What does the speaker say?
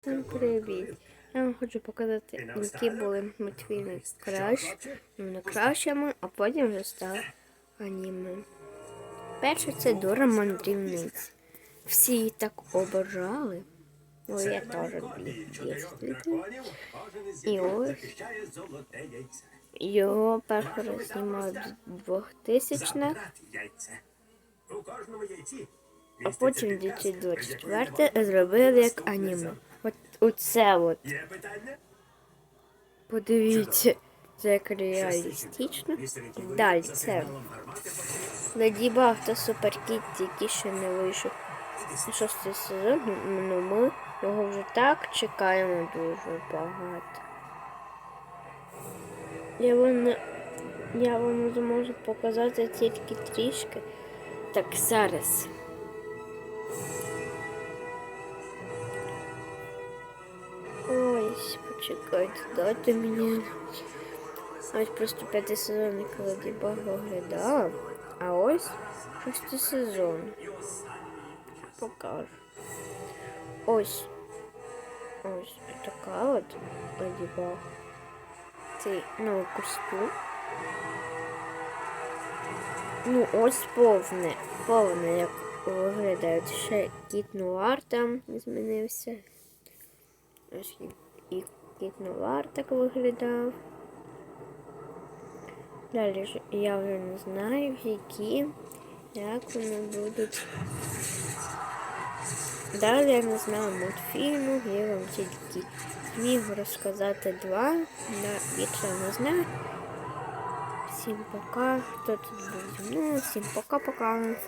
Всім привіт! Я вам хочу показати, які були мультфільми кращі, не кращими, а потім вже став аніме. Перше це Дора мандрівниць. Всі її так обожали. Ой, я теж. І ось його перший раз знімали в 2000-х, У кожному яйці. а потім 2024 зробили як аніме. От оце от. Є питання? Подивіться, це як реалістично. Далі це Леді Баг та Супер який ще не вийшов шостий сезон. Ну ми його вже так чекаємо дуже багато. Я вам, я вам зможу показати тільки трішки. Так зараз. Ой, почекайте, дайте мені. Ось просто п'ятий сезон, як Леді Баг. А ось шостий сезон. Покажу. Ось. Ось така от Леді Баг. Цей новий костюм. Ну, ось повне. Повне, як виглядають. Ще кіт Нуар там змінився. Ось і, кіт так виглядав. Далі ж я вже не знаю, які, як вони будуть. Далі я не знаю мультфільму, я вам тільки зміг розказати два, да, більше не знаю. Всім пока. Хто тут був мною? Всім пока-пока.